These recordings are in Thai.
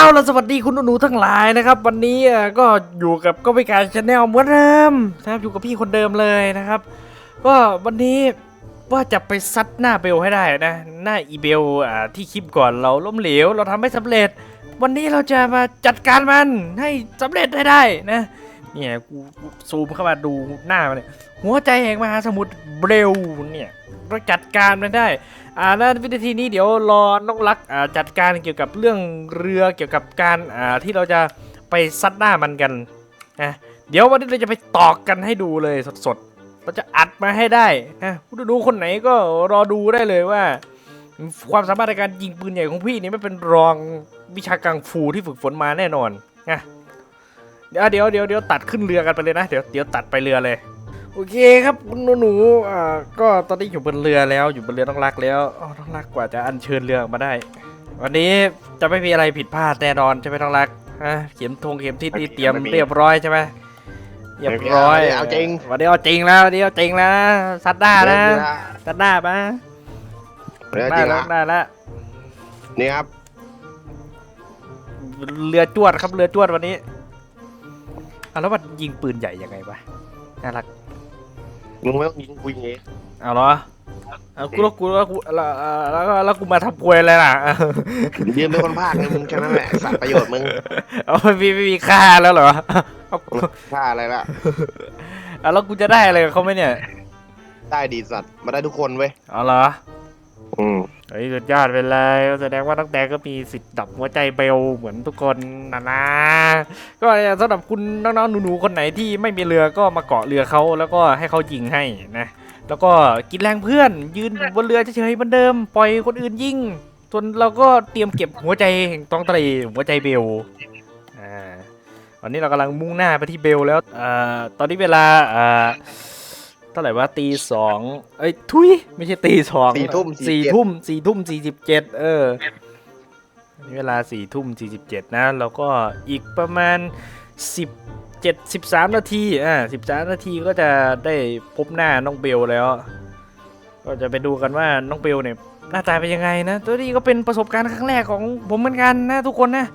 เอาล่ะสวัสดีคุณหนูทั้งหลายนะครับ วันนี้ก็อยู่กับก็ไปการชาแนลเหมือนเดิมนะครับอยู่กับพี่คนเดิมเลยนะครับ ก็วันนี้ว่าจะไปซัดหน้าเบลให้ได้นะหน้าอีเบลอ่าที่คลิปก่อนเราล้มเหลว เราทำไม่สำเร็จ วันนี้เราจะมาจัดการมันให้สำเร็จได้ได้นะ เนี่ยกูซูมเข้ามาดูหน้ามันเนี่ยหัวใจแห่งมหาสมุทรเบลเนี่ยเราจัดการมันได้ อ่าแล้ววินาทีนี้เดี๋ยวรอน้องรักอ่าจัดการเกี่ยวกับเรื่องเรือเกี่ยวกับการอ่าที่เราจะไปซัดหน้ามันกันนะเดี๋ยววันนี้เราจะไปตอกกันให้ดูเลยสดๆ เราจะอัดมาให้ได้นะผู้ดูคนไหนก็รอดูได้เลยว่า ความสามารถในการยิงปืนใหญ่ของพี่นี่ไม่เป็นรองวิชากังฟูที่ฝึกฝนมาแน่นอนนะ เดี๋ยวเดี๋ยวเดี๋ยวเดี๋ยวตัดขึ้นเรือกันไปเลยนะ เดี๋ยวเดี๋ยวตัดไปเรือเลย โอเคครับคุณหนูๆอ่าก็ตอนนี้อยู่บนเรือแล้วอยู่บนเรือต้องรักแล้วอ๋อต้องรักกว่าจะอัญเชิญเรือออกมาได้ วันนี้จะไม่มีอะไรผิดพลาดแน่นอนใช่ไหมต้องรักฮะเข็มทงเข็มทิศนี่เตรียมเรียบร้อยใช่ไหมเรียบร้อยเอาจริงวันนี้เอาจริงแล้ววันนี้เอาจริงแล้วนะซัดหน้านะซัดหน้าปะเรือจริงละได้แล้วนี่ครับ เรือจวดครับเรือจวดวันนี้ อะแล้วมันยิงปืนใหญ่ยังไงวะน่ารักมึงไม่ต้องยิงกูยิงเองเอาเหรอเอากูแล้วกูแล้วกูแล้วแล้วแล้วแล้วกูมาทำควยอะไรล่ะ ยืนเป็นคนภาคไงมึงแค่นั้นแหละสัตว์ประโยชน์มึงเอาไม่มีไม่มีค่าแล้วเหรอเอาค่าอะไรล่ะเอาแล้วกูจะได้อะไรกับเขาไหมเนี่ย ได้ดีสัตว์มาได้ทุกคนเว้ยเอาเหรอ อืมเฮ้ยสุดยอดไปเลยแสดงว่าตั้งแต่ก็มีสิทธิ์ดับหัวใจเบลเหมือนทุกคนนะนะ ก็สำหรับคุณน้องๆหนูๆคนไหนที่ไม่มีเรือก็มาเกาะเรือเขาแล้วก็ให้เขายิงให้นะ แล้วก็กินแรงเพื่อน ยืนบนเรือเฉยๆเหมือนเดิม ปล่อยคนอื่นยิงส่วนเราก็เตรียมเก็บหัวใจแห่งท้องทะเลหัวใจเบลอ่าวันนี้เรากำลังมุ่งหน้าไปที่เบลแล้วอ่าตอนนี้เวลาอ่า เท่าไหร่ว่าตีสองเอ้ยทุยไม่ใช่ตีสองสี่ทุ่มสี่ทุ่มสี่ทุ่มสี่สิบเจ็ดเอออันนี้เวลาสี่ทุ่มสี่สิบเจ็ดนะแล้วก็อีกประมาณสิบเจ็ดสิบสามนาทีอ่าสิบสามนาทีก็จะได้พบหน้าน้องเบลแล้ว ก็จะไปดูกันว่าน้องเบลเนี่ยหน้าตาเป็นยังไงนะตัวนี้ก็เป็นประสบการณ์ครั้งแรกของผมเหมือนกันนะทุกคนนะ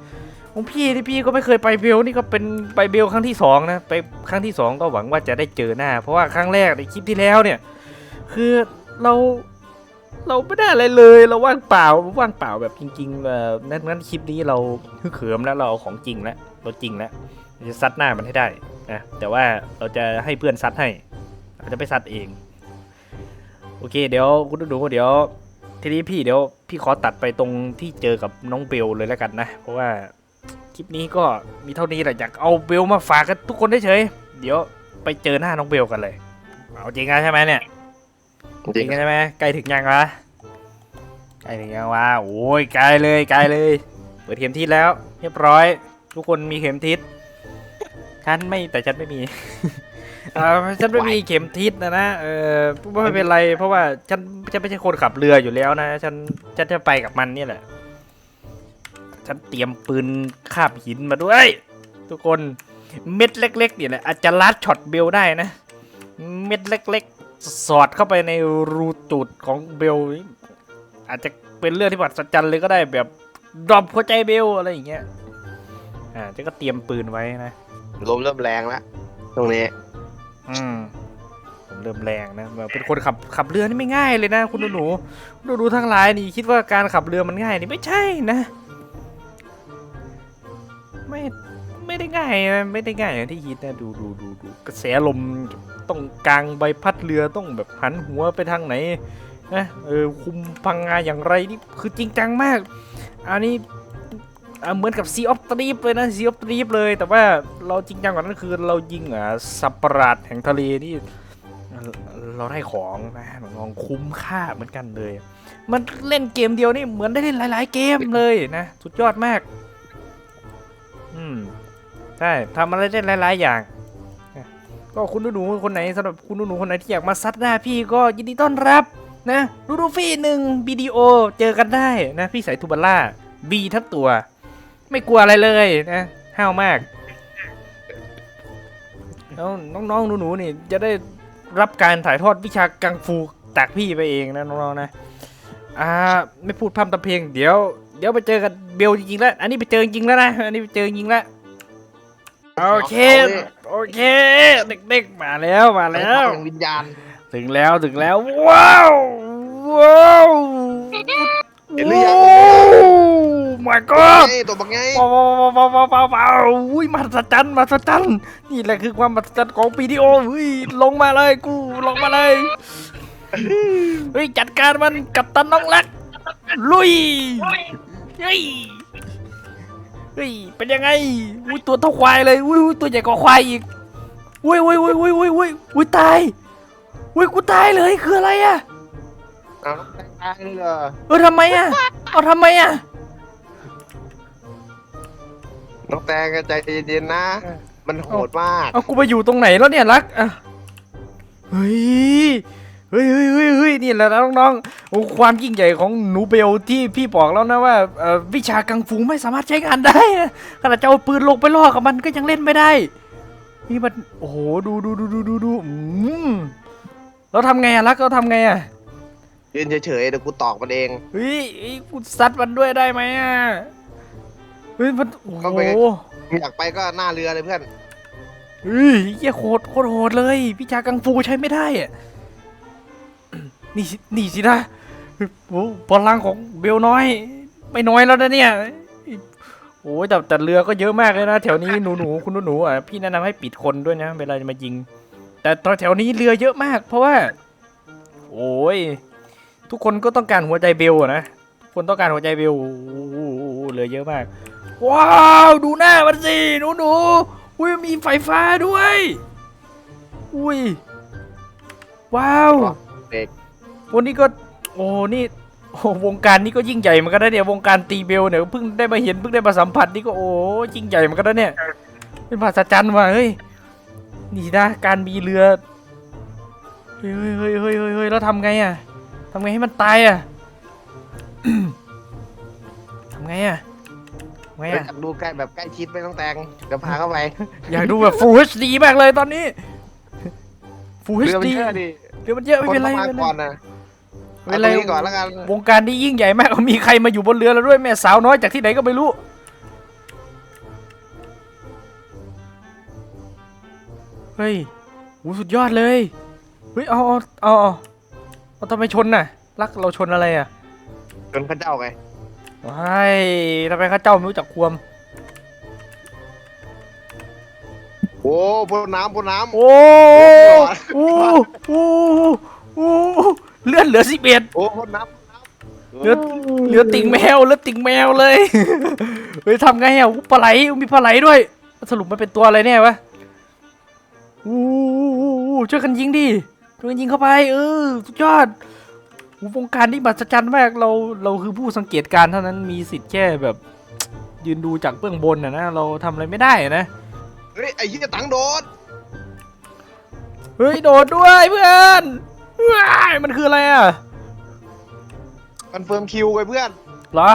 ของพี่ที่พี่ก็ไม่เคยไปเบลนี่ก็เป็นไปเบลครั้งที่สองนะไปครั้งที่สองก็หวังว่าจะได้เจอหน้า เพราะว่าครั้งแรกในคลิปที่แล้วเนี่ย คือเราเราไม่ได้อะไรเลยเราว่างเปล่าว่างเปล่าแบบจริงๆเอ่อนั้นนั้นคลิปนี้เราฮึ่เขิมแล้วเราเอาของจริงแล้วเราจริงแล้วจะซัดหน้ามันให้ได้นะแต่ว่าเราจะให้เพื่อนซัดให้เราจะไม่ซัดเอง โอเค เดี๋ยวคุณดูเดี๋ยว ทีนี้พี่เดี๋ยวพี่ขอตัดไปตรงที่เจอกับน้องเบลเลยแล้วกันนะ เพราะว่า คลิปนี้ก็มีเท่านี้แหละอยากเอาเบลมาฝากกันทุกคนเฉยๆเดี๋ยวไปเจอหน้าน้องเบลกันเลย เอาจริงนะใช่ไหมเนี่ยจจริริงงใช่ไหมใกล้ถึงยังวะใกล้ถึงยังวะโอ้ยใกล้เลยใกล้เลย เปิดเข็มทิศแล้ว เรียบร้อย ทุกคนมีเข็มทิศฉันไม่แต่ฉันไม่มีเออฉันไม่มีเข็มทิศนะนะเออไม่เป็นไร เพราะว่าฉันฉันไม่ใช่คนขับเรืออยู่แล้วนะ ฉันฉันจะไปกับมันนี่แหละ ฉันเตรียมปืนคาบหินมาด้วย ทุกคนเม็ดเล็กๆเนี่ยแหละอาจจะลัดช็อตเบลได้นะ เม็ดเล็ก ๆ สอดเข้าไปในรูตูดของเบลนี่อาจจะเป็นเรื่องที่มหัศจรรย์เลยก็ได้แบบดรอปหัวใจเบลอะไรอย่างเงี้ยอ่าเจะก็เตรียมปืนไว้นะลมเริ่มแรงแล้วตรงนี้ อืมผมเริ่มแรงนะแบบเป็นคนขับขับเรือนี่ไม่ง่ายเลยนะ คุณหนูหนูดูทั้งหลายนี่คิดว่าการขับเรือมันง่ายนี่ไม่ใช่นะ ไม่ไม่ได้ง่ายนะไม่ได้ง่ายอย่างที่คิดนะดูดูดูดูกระแสลมต้องกลางใบพัดเรือต้องแบบหันหัวไปทางไหนนะเออคุมพังงาอย่างไรนี่คือจริงจังมาก อันนี้อะเหมือนกับซีออฟตรีฟเลยนะซีออฟตรีฟเลย แต่ว่าเราจริงจังกว่านั้นคือเรายิงอะสัประหลาดแห่งทะเลนี่เราเราได้ของนะลองคุ้มค่าเหมือนกันเลย มันเล่นเกมเดียวนี่เหมือนได้เล่นหลาย ๆ เกมเลยนะ สุดยอดมาก อืมใช่ทำอะไรได้หลายๆอย่าง ก็คุณหนูๆคนไหนสำหรับคุณหนูๆคนไหนที่อยากมาซัดหน้าพี่ก็ยินดีต้อนรับนะดูดูฟี่หนึ่งวิดีโอเจอกันได้นะพี่สายทูบัลล่าบีทั้งตัว ไม่กลัวอะไรเลยนะห้าวมากแล้วน้องๆหนูๆนี่จะได้รับการถ่ายทอดวิชากังฟูจากพี่ไปเองนะน้องๆนะ อ่า ไม่พูดพร่ำทำเพลงเดี๋ยว เดี๋ยวไปเจอกันเบลจริงๆแล้ว อันนี้ไปเจอจริงๆแล้วนะ อันนี้ไปเจอจริงๆแล้ว โอเค โอเค เด็กๆ มาแล้วมาแล้วอย่างวิญญาณ ถึงแล้วถึงแล้ว ว้าว ว้าวเห็นหรือยังมาก็ไงตัวบักไงว้าวว้าวว้าวว้าวว้าวอุ้ยมหัศจรรย์มหัศจรรย์นี่แหละคือความมหัศจรรย์ของปีดีโอเฮ้ยลงมาเลยกูลงมาเลยเฮ้ยจัดการมันกับตันน้องรัก ลุยเฮ้ยเฮ้ยเป็นยังไงอุ้ยตัวเท่าควายเลยอุ้ยอุ้ยตัวใหญ่กว่าควายอีกอุ้ยอุ้ยอุ้ยอุ้ยอุ้ยอุ้ยอุ้ยตายอุ้ยกูตายเลยคืออะไรอะเอาน้องแตงตายเลยเหรอเออทำไมอะเอาทำไมอะน้องแตงก็ใจเย็นๆนะ มันโหดมาก เอากูไปอยู่ตรงไหนแล้วเนี่ยรักอะเฮ้ย เฮ้ยเฮ้ยเฮ้ยเฮ้ยนี่แหละนะน้องๆโอ้ความยิ่งใหญ่ของหนูเบลที่พี่บอกแล้วนะว่าวิชากังฟูไม่สามารถใช้งานได้ขนาดจะเอาปืนลงไปล่อกับมันก็ยังเล่นไม่ได้นี่มันโอ้โหดูดูดูดูดูดูอืมเราทำไงอะรักเราทำไงอะยืนเฉยๆเดี๋ยวกูตอกมันเองเฮ้ยเฮ้ยกูซัดมันด้วยได้ไหมอะเฮ้ยมันโอ้โหอยากไปก็หน้าเรือเลยเพื่อนเฮ้ยเหี้ยโคตรโคตรโหดเลยวิชากังฟูใช้ไม่ได้อะ นี่สินี่สินะโอ้พลังของเบลน้อย ไม่น้อยแล้วนะเนี่ยโอ้ยแต่แต่เรือก็เยอะมากเลยนะแถวนี้หนูหนูคุณหนูหนูอะพี่แนะนำให้ปิดคนด้วยนะเวลาจะมายิง แต่ตอนแถวนี้เรือเยอะมาก เพราะว่า โอ้ยทุกคนก็ต้องการหัวใจเบลนะทุกคนต้องการหัวใจเบลโอ้โหเรือเยอะมาก ว้าวดูหน้ามันสิหนูหนูอุ้ยมีไฟฟ้าด้วย อุ้ยว้าวเด็ก วันนี้ก็โอ้นี่โอ้วงการนี้ก็ยิ่งใหญ่เหมือนกันนะเนี่ยวงการตีเบลเนี่ยเพิ่งได้มาเห็นเพิ่งได้มาสัมผัสนี่ก็โอ้ยิ่งใหญ่เหมือนกันนะเนี่ย เป็นภาษาจันว่ะเฮ้ยนี่นะการมีเรือเฮ้ยเฮ้ยเฮ้ยเฮ้ยเฮ้ยเฮ้ยแล้วทำไงอะทำไงให้มันตายอะทำไงอะทำไงเดี๋ยวอะอยากดูใกล้แบบใกล้ชิดไม่ต้องแตงเดี๋ยวพาเข้าไป อยากดูแบบ Full HD มากเลยตอนนี้ Full เรือมัน HD เยอะดิเดี๋ยวมันเยอะไม่คนเป็นไรต้องไม่มาเป็นไรก่อนนะไม่ เอาเป็นตไรรงนี้ก่อนแล้วกันวงการนี้ยิ่งใหญ่มากมีใครมาอยู่บนเรือแล้วด้วยแม่สาวน้อยจากที่ไหนก็ไม่รู้ เฮ้ยโหสุดยอดเลย เฮ้ยเอาเอาเอาเอาเอาทำไมชนน่ะ รักเราชนอะไรอะจนพระเจ้าไงว้ายทำไมข้าเจ้าไม่รู้จักความ โอ้พ่นน้ำพ่นน้ำโอ้โอ้โอ้โอ้ เลื่อนเหลือสิบเอ็ดโอ้พ่นน้ำพ่นน้ำเหลือเหลือติ่งแมวเหลือติ่งแมวเลย เฮ้ยทำไงอะอู้ปลาไหลมีปลาไหลด้วย สรุปมันเป็นตัวอะไรแน่วะอู้อู้อู้ช่วยกันยิงดิช่วยกันยิงเข้าไป เออสุดยอดอู้วงการนี้มหัศจรรย์มากเราเราคือผู้สังเกตการณ์เท่านั้นมีสิทธิ์แค่แบบ ยืนดูจากเบื้องบนนะนะเราทำอะไรไม่ได้อะนะเฮ้ยไอ้เหี้ยตังโดดเฮ้ยโดดด้วยเพื่อน ว้ายมันคืออะไรอะคอนเฟิร์มคิวไว้เพื่อน เหรอ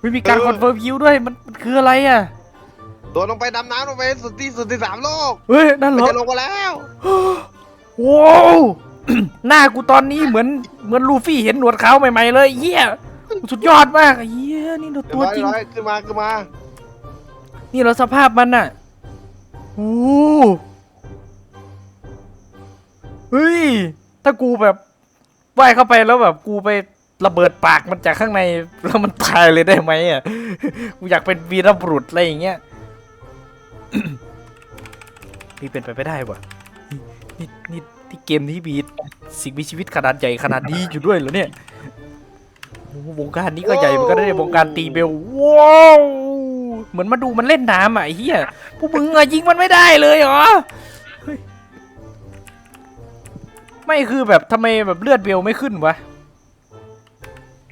ไม่มีการเออ คอนเฟิร์มคิวด้วยมันมันคืออะไรอะโดดลงไปดำน้ำลงไปสุดที่สุดที่สามโลกเฮ้ยนั่นเหมันรอจะลงมาแล้ว ว้าว หน้ากูตอนนี้เหมือนเหมือนลูฟี่เห็นหนวดเขาวใหม่ๆเลยเฮียสุดยอดมากเฮียนี่เราเดี๋ยวตัวร้อยจริง ร้อยขึ้นมาขึ้นมา นี่เราสภาพมันน่ะโอ้เฮ้ย ถ้ากูแบบว่ายเข้าไปแล้วแบบกูไประเบิดปากมันจากข้างในแล้วมันตายเลยได้ไหมอะ กูอยากเป็นวีรบุรุษอะไรอย่างเงี้ยนี่เป็นไปไม่ได้ว่ะนี่นี่ที่เกมนี้มีสิ่งมีชีวิตขนาดใหญ่ขนาดนี้อยู่ด้วยเหรอเนี่ยโอ้โหวงการนี้ก็ใหญ่เหมือนกันนะเนี่ยวงการตีเบลว้าวเหมือนมาดูมันเล่นน้ำอะไอ้เหี้ยพวกมึงอะยิงมันไม่ได้เลยเหรอ ไม่คือแบบทำไมแบบเลือดเบลไม่ขึ้นวะ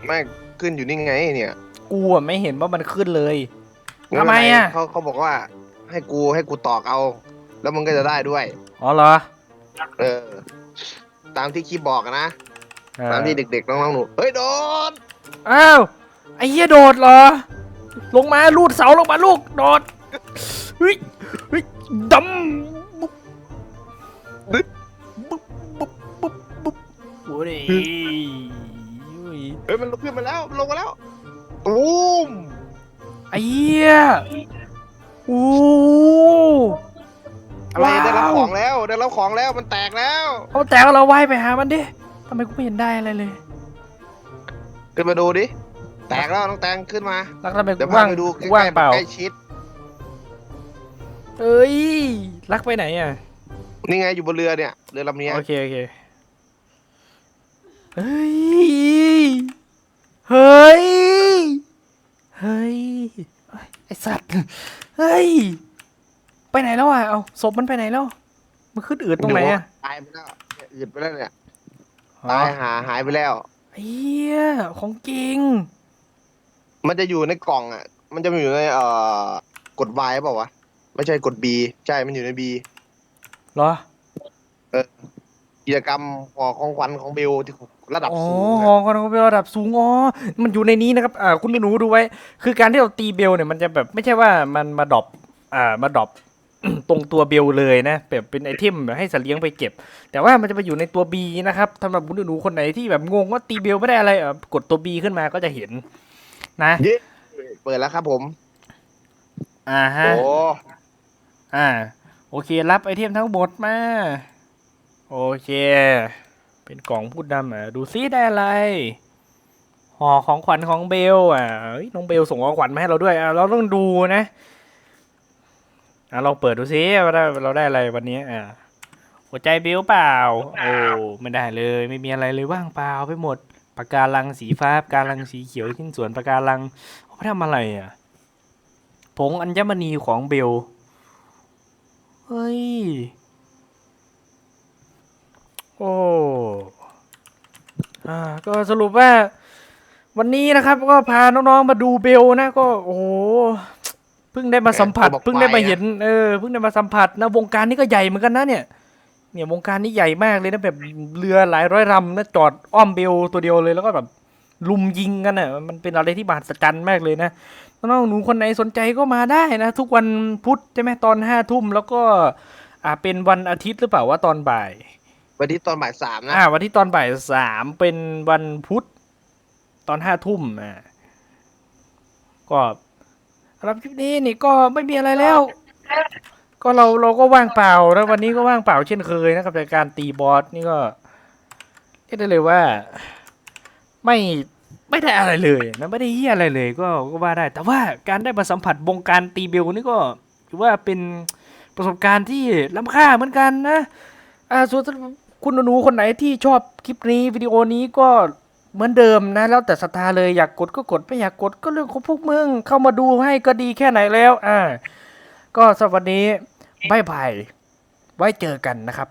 ไม่ขึ้นอยู่นี่ไงเนี่ยกูอะไม่เห็นว่ามันขึ้นเลยทำไมอะ เขาเขาบอกว่า ให้กูให้กูตอกเอา แล้วมึงก็จะได้ด้วย อ๋อเหรอเออ ตามที่คลิปบอกอะนะเออตามที่เด็กๆน้องๆหนูเฮ้ยโดนอ้าวไอ้เหี้ยโดดเหรอ ลงมาลูดเสาลงมาลูกโดดเฮ้ยเฮ้ยดำ เฮ้ยมันลงขึ้นมาแล้วลงมาแล้วตูมไอ้เหี้ยโอ้อะไรว้าวได้รับของแล้วได้รับของแล้วมันแตกแล้วเอาแต่เราไว้ไปหามันดิทำไมกูไม่เห็นได้อะไรเลย ขึ้นมาดูดิแตกแล้วน้องแตงขึ้นมาแล้วทำไมเดี๋ยวกูพาว่างไปดูใกกูว่างล้ๆเปล่าใกล้ชิดเอ้ยลักไปไหนอะนี่ไงอยู่บนเรือเนี่ยเรือลำเนี้ยโอเคโอเค เฮ้ย เฮ้ย เฮ้ย ไอสัตว์ เฮ้ย ไปไหนแล้วอะ เอาศพมันไปไหนแล้ว มันขึ้นอืดตรงไหนอะตายไปแล้วเนี่ยอืดไปแล้วเนี่ย ตายหาหายไปแล้วเฮียของจริง มันจะอยู่ในกล่องอะ มันจะอยู่ในเอ่อกด Y เปล่าวะ ไม่ใช่กด B ใช่ มันอยู่ใน B เหรอ กิจกรรมหอของขวัญของเบลที่ระดับอ๋อสูงหออะคอนโดระดับสูงอ๋อมันอยู่ในนี้นะครับอ่าคุณหนูๆดูไว้ คือการที่เราตีเบลเนี่ยมันจะแบบไม่ใช่ว่ามันมาดรอปอ่ามาดรอป ตรงตัวเบลเลยนะแบบเป็นไอเทมแบบให้สัตว์เลี้ยงไปเก็บ แต่ว่ามันจะไปอยู่ในตัว B นะครับสำหรับคุณหนูๆคนไหนที่แบบงงว่าตีเบลไม่ได้อะไรเอ่อกดตัว B ขึ้นมาก็จะเห็น นะเย้เปิดแล้วครับผมอ่าฮะโอ้อ่า โอเครับไอเทมทั้งหมดมา โอเค เป็นกล่องพูดดำอะ ดูซิได้อะไรห่อของขวัญของเบล อะเฮ้ยน้องเบลส่งของขวัญมาให้เราด้วยอะเราต้องดูนะอะเราเปิดดูซิว่าได้เราได้อะไรวันนี้อะหัวใจเบลเปล่า โอ้ไม่ได้เลย ไม่มีอะไรเลยว่างเปล่าไปหมดปากกาลังสีฟ้าปากกาลังสีเขียวชิ้นส่วนปากกาลังเอาไปทำอะไรอะผงอัญมณีของเบล เฮ้ย โอ้อ่าก็สรุปว่า วันนี้นะครับ ก็พาน้องๆมาดูเบลนะก็โอ้โหเพิ่งได้มาสัมผัสเพิ่งได้มาเห็นเออเพิ่งได้มาสัมผัสนะวงการนี้ก็ใหญ่เหมือนกันนะเนี่ยเนี่ยวงการนี้ใหญ่มากเลยนะแบบเรือหลายร้อยลำนะจอดอ้อมเบลตัวเดียวเลยแล้วก็แบบลุมยิงกันอะมันเป็นอะไรที่บาดสะกันมากเลยนะน้องๆหนูคนไหนสนใจก็มาได้นะ ทุกวันพุธใช่ไหมตอนห้าทุ่มแล้วก็อ่าเป็นวันอาทิตย์หรือเปล่าว่าตอนบ่าย วันที่ตอนบ่ายสามนะอ่า วันที่ตอนบ่ายสามเป็นวันพุธตอนห้าทุ่มอ่าก็สำหรับคลิปนี้นี่ก็ไม่มีอะไรแล้ว ก็เราเราก็ว่างเปล่าแล้ววันนี้ก็ว่างเปล่าเช่นเคยนะครับในการตีบอสนี่ก็เรียกได้เลยว่า ไม่ไม่ได้อะไรเลยนะไม่ได้เฮียอะไรเลย ก็ก็ว่าได้ แต่ว่าการได้มาสัมผัสวงการตีเบลนี่ก็ถือว่าเป็นประสบการณ์ที่ล้ำค่าเหมือนกันนะอ่าส่วน คุณหนูคนไหนที่ชอบคลิปนี้วิดีโอนี้ก็เหมือนเดิมนะ แล้วแต่ศรัทธาเลยอยากกดก็กดไม่อยากกดก็เรื่องของพวกมึงเข้ามาดูให้ก็ดีแค่ไหนแล้ว อ่า ก็สวัสดีบายบายไว้เจอกันนะครับ